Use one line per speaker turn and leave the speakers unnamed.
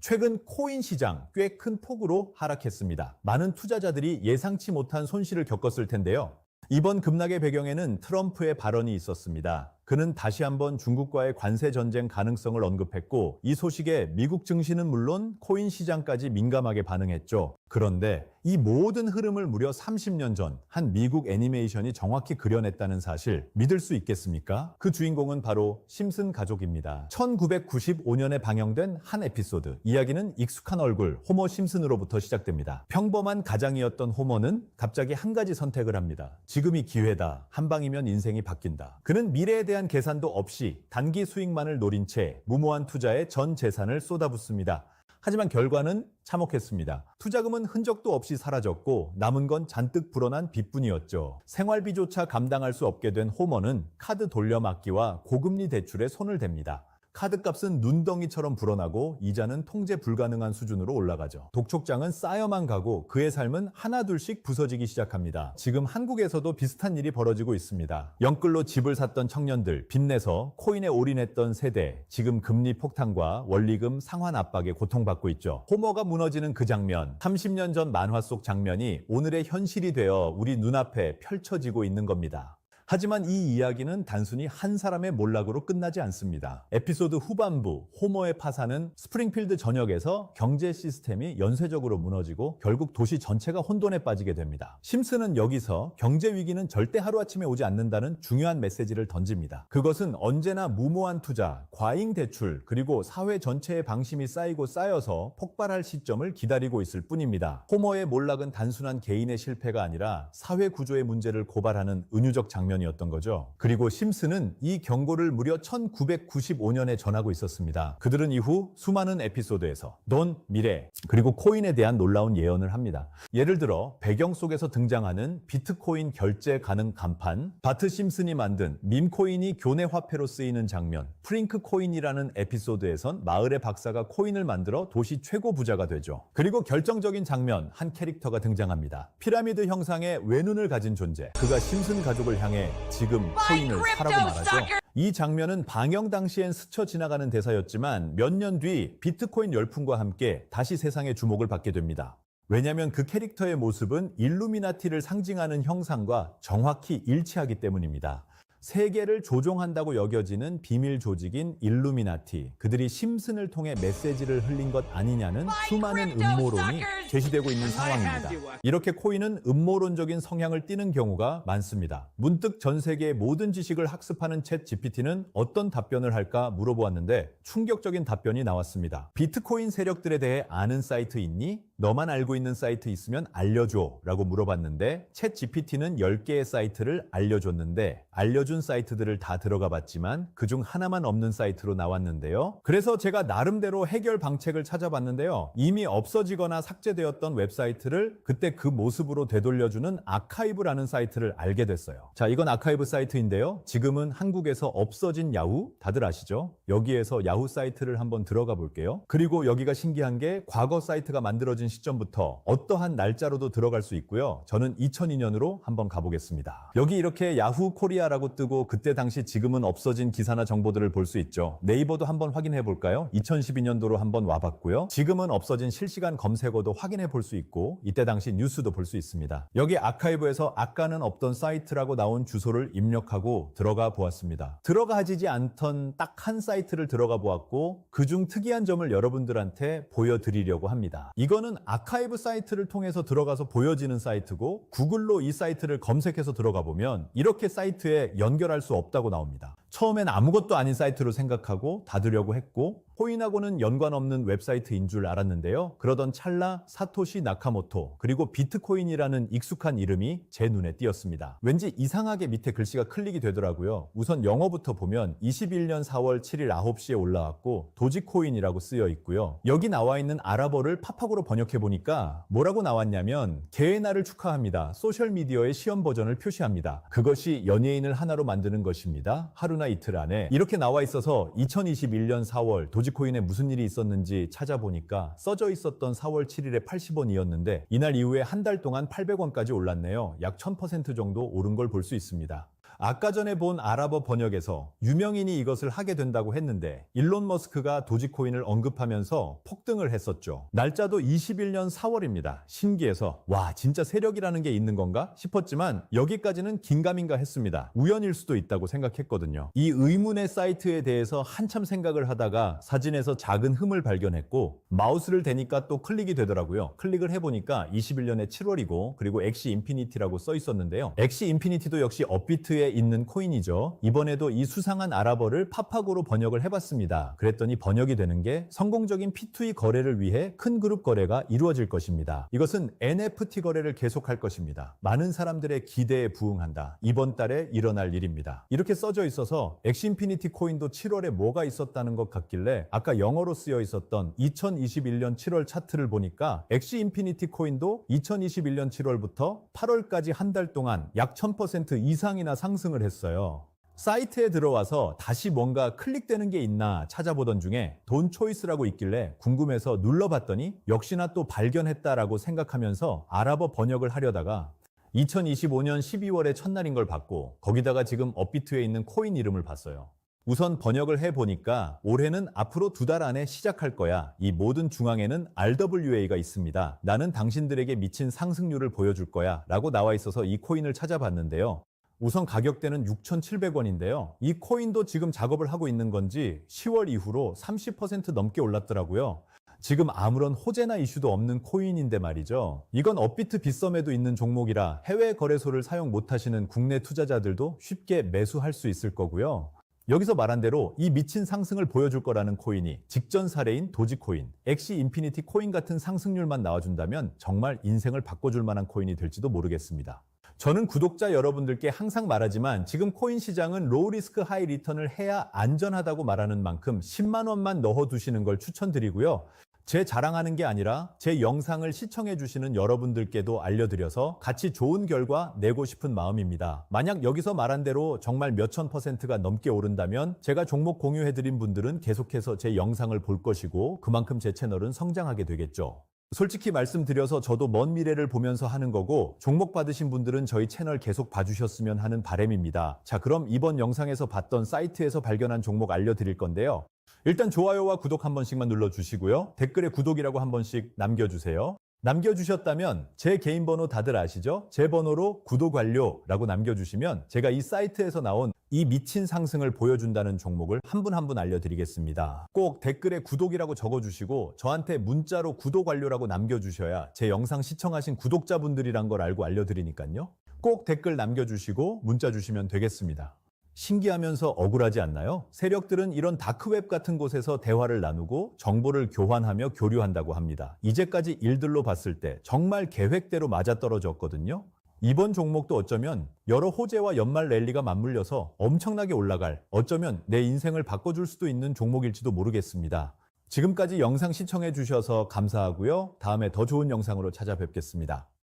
최근 코인 시장 꽤 큰 폭으로 하락했습니다. 많은 투자자들이 예상치 못한 손실을 겪었을 텐데요. 이번 급락의 배경에는 트럼프의 발언이 있었습니다. 그는 다시 한번 중국과의 관세 전쟁 가능성을 언급했고 이 소식에 미국 증시는 물론 코인 시장까지 민감하게 반응했죠. 그런데 이 모든 흐름을 무려 30년 전 한 미국 애니메이션이 정확히 그려냈다는 사실 믿을 수 있겠습니까? 그 주인공은 바로 심슨 가족입니다. 1995년에 방영된 한 에피소드. 이야기는 익숙한 얼굴 호머 심슨으로부터 시작됩니다. 평범한 가장이었던 호머는 갑자기 한 가지 선택을 합니다. 지금이 기회다. 한 방이면 인생이 바뀐다. 그는 미래에 대한 계산도 없이 단기 수익만을 노린 채 무모한 투자에 전 재산을 쏟아붓습니다. 하지만 결과는 참혹했습니다. 투자금은 흔적도 없이 사라졌고 남은 건 잔뜩 불어난 빚뿐이었죠. 생활비조차 감당할 수 없게 된 호머는 카드 돌려막기와 고금리 대출에 손을 댑니다. 카드값은 눈덩이처럼 불어나고 이자는 통제 불가능한 수준으로 올라가죠. 독촉장은 쌓여만 가고 그의 삶은 하나둘씩 부서지기 시작합니다. 지금 한국에서도 비슷한 일이 벌어지고 있습니다. 영끌로 집을 샀던 청년들, 빚내서 코인에 올인했던 세대, 지금 금리 폭탄과 원리금 상환 압박에 고통받고 있죠. 호머가 무너지는 그 장면, 30년 전 만화 속 장면이 오늘의 현실이 되어 우리 눈앞에 펼쳐지고 있는 겁니다. 하지만 이 이야기는 단순히 한 사람의 몰락으로 끝나지 않습니다. 에피소드 후반부 호머의 파산은 스프링필드 전역에서 경제 시스템이 연쇄적으로 무너지고 결국 도시 전체가 혼돈에 빠지게 됩니다. 심슨은 여기서 경제 위기는 절대 하루아침에 오지 않는다는 중요한 메시지를 던집니다. 그것은 언제나 무모한 투자, 과잉 대출, 그리고 사회 전체의 방심이 쌓이고 쌓여서 폭발할 시점을 기다리고 있을 뿐입니다. 호머의 몰락은 단순한 개인의 실패가 아니라 사회 구조의 문제를 고발하는 은유적 장면 장면이었던 거죠. 그리고 심슨은 이 경고를 무려 1995년에 전하고 있었습니다. 그들은 이후 수많은 에피소드에서 돈, 미래, 그리고 코인에 대한 놀라운 예언을 합니다. 예를 들어 배경 속에서 등장하는 비트코인 결제 가능 간판, 바트 심슨이 만든 밈코인이 교내 화폐로 쓰이는 장면, 프링크 코인이라는 에피소드에선 마을의 박사가 코인을 만들어 도시 최고 부자가 되죠. 그리고 결정적인 장면, 한 캐릭터가 등장합니다. 피라미드 형상의 외눈을 가진 존재. 그가 심슨 가족을 향해 지금 코인을 사라고 말하죠. 이 장면은 방영 당시엔 스쳐 지나가는 대사였지만 몇 년 뒤 비트코인 열풍과 함께 다시 세상의 주목을 받게 됩니다. 왜냐하면 그 캐릭터의 모습은 일루미나티를 상징하는 형상과 정확히 일치하기 때문입니다. 세계를 조종한다고 여겨지는 비밀 조직인 일루미나티, 그들이 심슨을 통해 메시지를 흘린 것 아니냐는 수많은 음모론이 제시되고 있는 상황입니다. 이렇게 코인은 음모론적인 성향을 띠는 경우가 많습니다. 문득 전 세계의 모든 지식을 학습하는 챗 GPT는 어떤 답변을 할까 물어보았는데 충격적인 답변이 나왔습니다. 비트코인 세력들에 대해 아는 사이트 있니? 너만 알고 있는 사이트 있으면 알려줘 라고 물어봤는데 챗 GPT는 10개의 사이트를 알려줬는데 알려준 사이트들을 다 들어가 봤지만 그중 하나만 없는 사이트로 나왔는데요. 그래서 제가 나름대로 해결 방책을 찾아봤는데요. 이미 없어지거나 삭제되었던 웹사이트를 그때 그 모습으로 되돌려주는 아카이브라는 사이트를 알게 됐어요. 자, 이건 아카이브 사이트인데요. 지금은 한국에서 없어진 야후 다들 아시죠? 여기에서 야후 사이트를 한번 들어가 볼게요. 그리고 여기가 신기한 게 과거 사이트가 만들어진 시점부터 어떠한 날짜로도 들어갈 수 있고요. 저는 2002년으로 한번 가보겠습니다. 여기 이렇게 야후 코리아라고 뜨고 그때 당시 지금은 없어진 기사나 정보들을 볼 수 있죠. 네이버도 한번 확인해 볼까요? 2012년도로 한번 와봤고요. 지금은 없어진 실시간 검색어도 확인해 볼 수 있고 이때 당시 뉴스도 볼 수 있습니다. 여기 아카이브에서 아까는 없던 사이트라고 나온 주소를 입력하고 들어가 보았습니다. 들어가지지 않던 딱 한 사이트를 들어가 보았고 그중 특이한 점을 여러분들한테 보여드리려고 합니다. 이거는 아카이브 사이트를 통해서 들어가서 보여지는 사이트고 구글로 이 사이트를 검색해서 들어가 보면 이렇게 사이트에 연결할 수 없다고 나옵니다. 처음엔 아무것도 아닌 사이트로 생각하고 닫으려고 했고 코인하고는 연관 없는 웹사이트인 줄 알았는데요. 그러던 찰나 사토시 나카모토 그리고 비트코인이라는 익숙한 이름이 제 눈에 띄었습니다. 왠지 이상하게 밑에 글씨가 클릭이 되더라고요. 우선 영어부터 보면 21년 4월 7일 9시에 올라왔고 도지코인이라고 쓰여 있고요. 여기 나와 있는 아랍어를 팝학으로 번역해 보니까 뭐라고 나왔냐면 개의 날을 축하합니다. 소셜 미디어의 시험 버전을 표시합니다. 그것이 연예인을 하나로 만드는 것입니다. 하루 나 이틀 안에 이렇게 나와 있어서 2021년 4월 도지코인에 무슨 일이 있었는지 찾아보니까 써져 있었던 4월 7일에 80원이었는데 이날 이후에 한 달 동안 800원까지 올랐네요. 약 1000% 정도 오른 걸 볼 수 있습니다. 아까 전에 본 아랍어 번역에서 유명인이 이것을 하게 된다고 했는데 일론 머스크가 도지코인을 언급하면서 폭등을 했었죠. 날짜도 21년 4월입니다. 신기해서 와 진짜 세력이라는 게 있는 건가 싶었지만 여기까지는 긴가민가 했습니다. 우연일 수도 있다고 생각했거든요. 이 의문의 사이트에 대해서 한참 생각을 하다가 사진에서 작은 흠을 발견했고 마우스를 대니까 또 클릭이 되더라고요. 클릭을 해보니까 21년의 7월이고 그리고 엑시 인피니티라고 써 있었는데요. 엑시 인피니티도 역시 업비트 에 있는 코인이죠. 이번에도 이 수상한 아랍어를 팝학으로 번역을 해봤습니다. 그랬더니 번역이 되는 게 성공적인 P2E 거래를 위해 큰 그룹 거래가 이루어질 것입니다. 이것은 NFT 거래를 계속할 것입니다. 많은 사람들의 기대에 부응한다. 이번 달에 일어날 일입니다. 이렇게 써져 있어서 엑시 인피니티 코인도 7월에 뭐가 있었다는 것 같길래 아까 영어로 쓰여 있었던 2021년 7월 차트를 보니까 엑시 인피니티 코인도 2021년 7월부터 8월까지 한 달 동안 약 1000% 이상이나 상승 을 했어요. 사이트에 들어와서 다시 뭔가 클릭되는 게 있나 찾아보던 중에 돈 초이스라고 있길래 궁금해서 눌러봤더니 역시나 또 발견했다라고 생각하면서 아랍어 번역을 하려다가 2025년 12월의 첫날인 걸 봤고 거기다가 지금 업비트에 있는 코인 이름을 봤어요. 우선 번역을 해보니까 올해는 앞으로 두 달 안에 시작할 거야. 이 모든 중앙에는 RWA가 있습니다. 나는 당신들에게 미친 상승률을 보여줄 거야. 라고 나와 있어서 이 코인을 찾아봤는데요. 우선 가격대는 6,700원인데요. 이 코인도 지금 작업을 하고 있는 건지 10월 이후로 30% 넘게 올랐더라고요. 지금 아무런 호재나 이슈도 없는 코인인데 말이죠. 이건 업비트 빗썸에도 있는 종목이라 해외 거래소를 사용 못하시는 국내 투자자들도 쉽게 매수할 수 있을 거고요. 여기서 말한 대로 이 미친 상승을 보여줄 거라는 코인이 직전 사례인 도지코인, 엑시 인피니티 코인 같은 상승률만 나와준다면 정말 인생을 바꿔줄 만한 코인이 될지도 모르겠습니다. 저는 구독자 여러분들께 항상 말하지만 지금 코인 시장은 로우 리스크 하이 리턴을 해야 안전하다고 말하는 만큼 10만 원만 넣어 두시는 걸 추천드리고요. 제 자랑하는 게 아니라 제 영상을 시청해 주시는 여러분들께도 알려드려서 같이 좋은 결과 내고 싶은 마음입니다. 만약 여기서 말한 대로 정말 몇천 퍼센트가 넘게 오른다면 제가 종목 공유해 드린 분들은 계속해서 제 영상을 볼 것이고 그만큼 제 채널은 성장하게 되겠죠. 솔직히 말씀드려서 저도 먼 미래를 보면서 하는 거고 종목 받으신 분들은 저희 채널 계속 봐주셨으면 하는 바람입니다. 자 그럼 이번 영상에서 봤던 사이트에서 발견한 종목 알려드릴 건데요. 일단 좋아요와 구독 한 번씩만 눌러주시고요. 댓글에 구독이라고 한 번씩 남겨주세요. 남겨주셨다면 제 개인 번호 다들 아시죠? 제 번호로 구독 완료라고 남겨주시면 제가 이 사이트에서 나온 이 미친 상승을 보여준다는 종목을 한분 한 분 알려드리겠습니다. 꼭 댓글에 구독이라고 적어주시고 저한테 문자로 구독 완료라고 남겨주셔야 제 영상 시청하신 구독자분들이란 걸 알고 알려드리니까요. 꼭 댓글 남겨주시고 문자 주시면 되겠습니다. 신기하면서 억울하지 않나요? 세력들은 이런 다크웹 같은 곳에서 대화를 나누고 정보를 교환하며 교류한다고 합니다. 이제까지 일들로 봤을 때 정말 계획대로 맞아떨어졌거든요. 이번 종목도 어쩌면 여러 호재와 연말 랠리가 맞물려서 엄청나게 올라갈 어쩌면 내 인생을 바꿔줄 수도 있는 종목일지도 모르겠습니다. 지금까지 영상 시청해 주셔서 감사하고요. 다음에 더 좋은 영상으로 찾아뵙겠습니다.